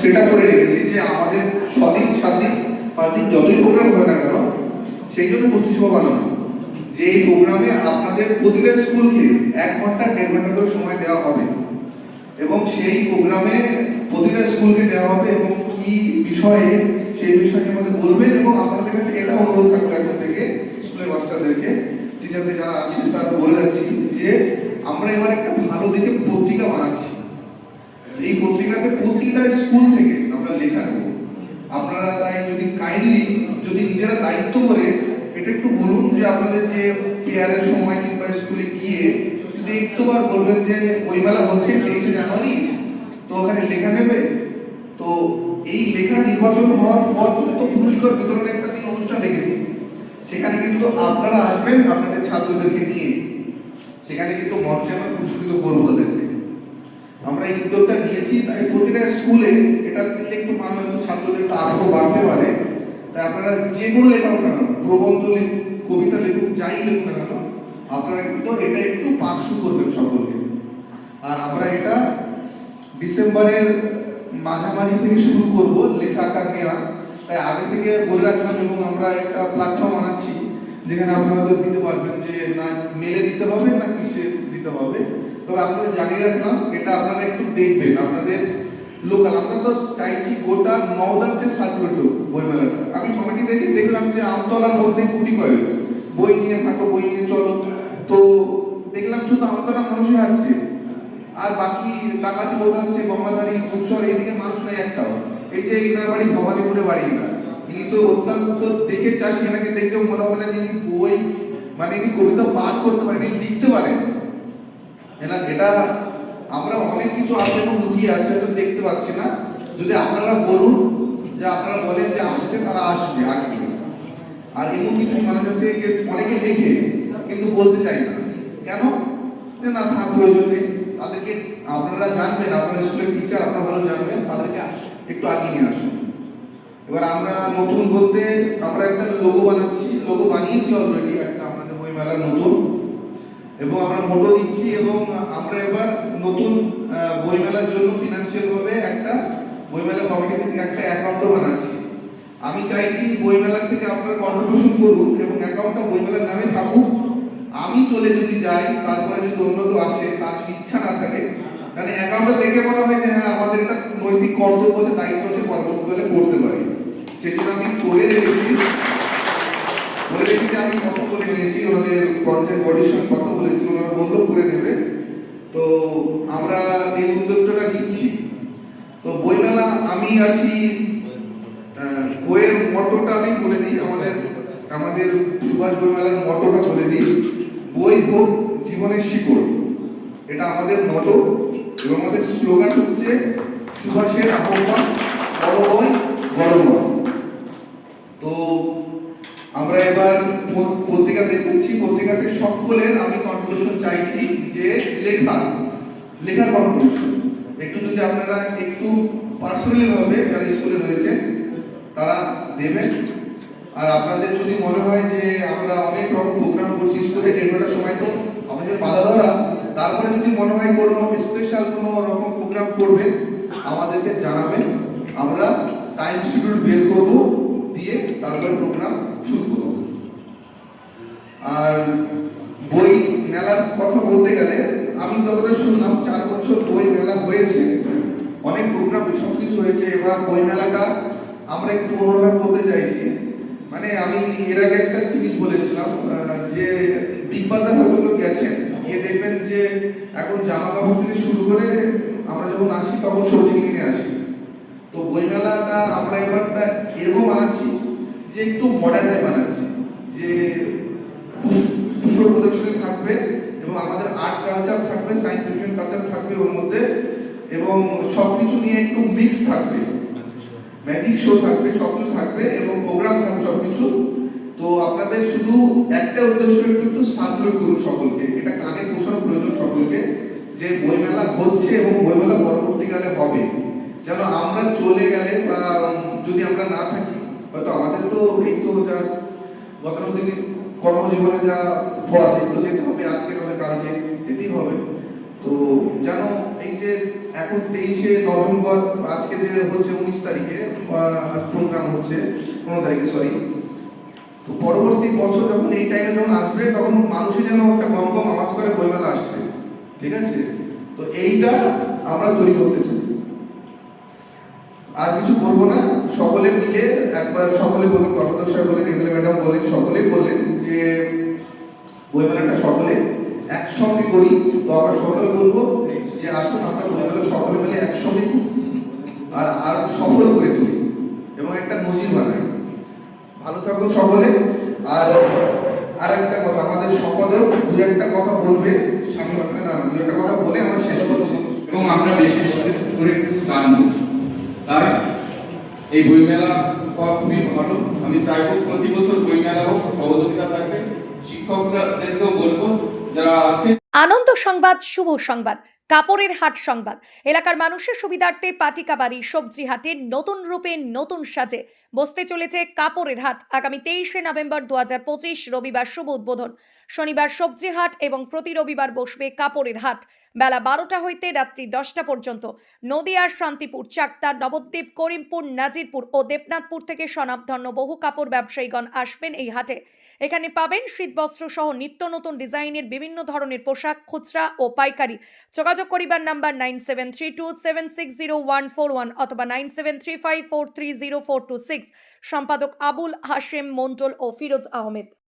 সেটা করে রেখেছি যে আমাদের ছদিন সাত দিন পাঁচ দিন যতই প্রোগ্রাম হবে না কেন, সেই জন্য পঁচিশশো বানানো। যে এই প্রোগ্রামে আপনাদের প্রতিটা স্কুলকে এক ঘণ্টা, দেড় ঘণ্টা করে সময় দেওয়া হবে। এবং সেই প্রোগ্রামে প্রতিটা স্কুলকে দেওয়া হবে এবং কি বিষয়ে সেই বিষয়টি আমাদের বলবেন এবং আপনাদের কাছে এটা অনুরোধ থাকবে এখন থেকে স্কুলের মাস্টারদেরকে টিচারদের যারা আছেন তারা বলে যাচ্ছি যে আমরা এবার একটা ভালো দিকে পত্রিকা বানাচ্ছি। এই পত্রিকাতে প্রতিটা স্কুল থেকে আমরা লেখা দেবো আপনারা তাই যদি কাইন্ডলি যদি নিজেরা দায়িত্ব করে, এটা একটু বলুন যে আপনাদের যে ফেয়ারের সময় কিংবা স্কুলে গিয়ে যদি একটুবার বলবেন যে বইমেলা হচ্ছে তেইশে জানুয়ারি, তো ওখানে লেখা নেবে? তো এই লেখা নির্বাচন হওয়ার পর তো পুরস্কার বিতরণের একটা দিন অনুষ্ঠান রেখেছি। সেখানে কিন্তু আপনারা আসবেন আপনাদের ছাত্রদেরকে নিয়ে। সেখানে কিন্তু মঞ্চে আমরা পুরস্কৃত করব তাদেরকে। আমরা এই উদ্যোগটা নিয়েছি, তাই প্রতিটা স্কুলে এটা দিলে একটু মানুষ, একটু ছাত্রদের একটু আগ্রহ বাড়তে পারে। তাই আপনারা যে কোনো লেখক না প্রবন্ধ লিখুক, কবিতা লিখুক, যাই লিখুক না কেন, আপনারা কিন্তু এটা একটু পার্শ্ব করবেন সকলকে। আর আমরা এটা ডিসেম্বরের মাঝামাঝি থেকে শুরু করব লেখা নেওয়া তাই আগে থেকে বলে রাখলাম এবং আমরা একটা প্ল্যাটফর্ম বানাচ্ছি যেখানে আপনারা হয়তো দিতে পারবেন যে না, মেলে দিতে হবে না কিসে দিতে হবে। তবে আপনাদের জানিয়ে রাখলাম, এটা আপনারা একটু দেখবেন। আপনাদের লোকাল আমরা তো চাইছি গোটা নওদার যে সার্কুলেট হোক বইমেলাটা। আমি কমিটি দেখে দেখলাম যে আমতলার মধ্যে কুটি কয়েক। বই নিয়ে হাঁটো বই নিয়ে চলো। তো দেখলাম শুধু আমতলার মানুষই হাঁটছে। আর বাকি ডাকাতি বোঝাচ্ছে গঙ্গাধারী উৎসর এইদিকে মানুষ নাই একটাও। এই যে এনার বাড়ি ভবানীপুরে বাড়ি না ইনি তো অত্যন্ত দেখে চাষি, এনাকে দেখেও মনে হবে না যে ইনি বই মানে ইনি কবিতা পাঠ করতে পারেন, ইনি লিখতে পারেন। এটা এটা আমরা অনেক কিছু আছে এবং লুকিয়ে আছে হয়তো দেখতে পাচ্ছি না। যদি আপনারা বলুন যে আপনারা বলেন যে আসতে তারা আসবে আগে। আর এমন কিছু মানুষ যে অনেকে লেখে কিন্তু বলতে চায় না। কেন? যে না, থাক, প্রয়োজন নেই। তাদেরকে আপনারা জানবেন, আপনার স্কুলের টিচার আপনারা ভালো জানবেন, তাদেরকে একটু আগে নিয়ে আসুন। এবার আমরা নতুন বলতে আমরা একটা লোগো বানাচ্ছি লোগো বানিয়েছি অলরেডি একটা আপনাদের বই মেলার নতুন। এবং আমরা মোটো দিচ্ছি এবং আমরা এবার নতুন বইমেলার জন্য ফিনান্সিয়াল ভাবে একটা বইমেলা কমিটি থেকে একটা অ্যাকাউন্টও বানাচ্ছি। আমি চাইছি বইমেলার থেকে আপনারা কন্ট্রিবিউশন করুন এবং অ্যাকাউন্টটা বইমেলার নামে থাকুক। আমি চলে যদি যাই, তারপরে যদি অন্য কেউ আসে, তার যদি ইচ্ছা না থাকে, তাহলে অ্যাকাউন্টটা দেখে মনে হয় যে হ্যাঁ আমাদের একটা নৈতিক কর্তব্য আছে, দায়িত্ব আছে পরবর্তীকালে করতে পারি। সেই জন্য আমি করে রেখেছি। বলে আমি কথা বলে নিয়েছি, ওনাদের পঞ্চায়েত বডির সঙ্গে কথা বলেছি, ওনারা বলল করে দেবে। তো আমরা এই উদ্যোগটা নিচ্ছি। তো বইমেলা আমি আছি বইয়ের মটোটা আমি বলে দিই, আমাদের আমাদের সুভাষ বইমেলার মটোটা বলে দিই। বই হোক, জীবনের শিকড়, এটা আমাদের মটো এবং আমাদের স্লোগান হচ্ছে, সুভাষের আহ্বান, বড় বই বড় বই তো আমরা এবার প- পত্রিকা বের করছি পত্রিকাতে সকলের আমি কন্ট্রিবিউশন চাইছি যে লেখা লেখার কন্ট্রিবিউশন একটু যদি আপনারা একটু পার্সোনালি ভাবে যারা স্কুলে রয়েছে, তারা দেবেন। আর আপনাদের যদি মনে হয় যে আমরা অনেক রকম প্রোগ্রাম করছি স্কুলে দেড় সময় তো আমাদের বাধা তারপরে যদি মনে হয় কোনো স্পেশাল কোনো রকম প্রোগ্রাম করবেন আমাদেরকে জানাবেন। আমরা টাইম শিডিউল বের করব, দিয়ে তারপরে প্রোগ্রাম শুরু আর বই মেলার কথা বলতে গেলে, আমি যতটা শুনলাম, চার বছর বই মেলা হয়েছে। অনেক প্রোগ্রাম সব কিছু হয়েছে। এবার বই মেলাটা আমরা একটু অন্যভাবে করতে চাইছি। মানে আমি এর আগে একটা জিনিস বলেছিলাম যে বিগ বাজার হয়তো কেউ গেছেন গিয়ে দেখবেন যে এখন জামা কাপড় থেকে শুরু করে আমরা যখন আসি, তখন সবজি কিনে আসি। তো বইমেলাটা আমরা এবারটা এরকম বানাচ্ছি যে একটু মডার্ন টাইপ বানাচ্ছি যে পুষ- পুষ্প প্রদর্শনী থাকবে এবং আমাদের আর্ট কালচার থাকবে সায়েন্স ফিকশন কালচার থাকবে ওর মধ্যে এবং সবকিছু নিয়ে একটু মিক্স থাকবে। ম্যাজিক শো থাকবে সবকিছু থাকবে এবং প্রোগ্রাম থাকবে সবকিছু। তো আপনাদের শুধু একটা উদ্দেশ্য একটু একটু করুন সকলকে। এটা কানে পৌঁছানো প্রয়োজন সকলকে যে বইমেলা হচ্ছে এবং বইমেলা পরবর্তীকালে হবে। যেন আমরা চলে গেলে বা যদি আমরা না থাকি হয়তো আমাদের তো এই তো যা গতানুগতিক কর্মজীবনে যা এই তো যেতে হবে আজকে নাহলে কালকে যেতেই হবে। যে এখন তেইশে নভেম্বর, আজকে যে হচ্ছে উনিশ তারিখে প্রোগ্রাম হচ্ছে, পনেরো তারিখে সরি তো পরবর্তী বছর যখন এই টাইমে যখন আসবে, তখন মানুষই যেন একটা গম গম আওয়াজ করে বইমেলা আসছে। ঠিক আছে? তো এইটা আমরা তৈরি করতে চাই। আর কিছু বলব না? সকলে মিলে একবার, সকলে বলুন কর্মদক্ষ সাহেব বলেন এমএলএ ম্যাডাম বলেন, সকলেই বললেন যে বইমেলাটা সকলে একসঙ্গে করি। তো আমরা সকলে বলব যে আসুন আমরা বইমেলা সকলে মিলে একসঙ্গে আর আর সফল করে তুলি। এবং একটা নজির বানাই। ভালো থাকুন সকলে। আর আর একটা কথা আমাদের সম্পাদক দু একটা কথা বলবে স্বামী বাপকে না দু একটা কথা বলে আমরা শেষ করছি। এবং আমরা বেশি বেশি করে কিছু জানব। তাই এই বইমেলা হওয়া খুবই ভালো। আমি চাইব প্রতি বছর বইমেলা হোক সহযোগিতা থাকবে। শিক্ষকদেরকেও বলব যারা আছে আনন্দ সংবাদ শুভ সংবাদ। কাপড়ের হাট সংবাদ। এলাকার মানুষের সুবিধার্থে পাটিকা বাড়ি সবজি হাটের নতুন রূপে নতুন সাজে। বসতে চলেছে কাপড়ের হাট। আগামী তেইশে নভেম্বর দু রবিবার শুভ উদ্বোধন। শনিবার সবজি হাট এবং প্রতি রবিবার বসবে কাপড়ের হাট। বেলা বারোটা হইতে রাত্রি দশটা পর্যন্ত। নদিয়ার শান্তিপুর, চাকদা, নবদ্বীপ, করিমপুর, নাজিরপুর ও দেবনাথপুর থেকে স্বনামধন্য বহু কাপড় ব্যবসায়ীগণ আসবেন এই হাটে। এখানে পাবেন শীতবস্ত্র সহ নিত্য নতুন ডিজাইনের বিভিন্ন ধরনের পোশাক, খুচরা ও পাইকারি। যোগাযোগ করিবার number nine seven three two seven six zero one four one অথবা nine seven five four three zero four two six. সম্পাদক আবুল হাশেম মন্ডল ও ফিরোজ আহমেদ।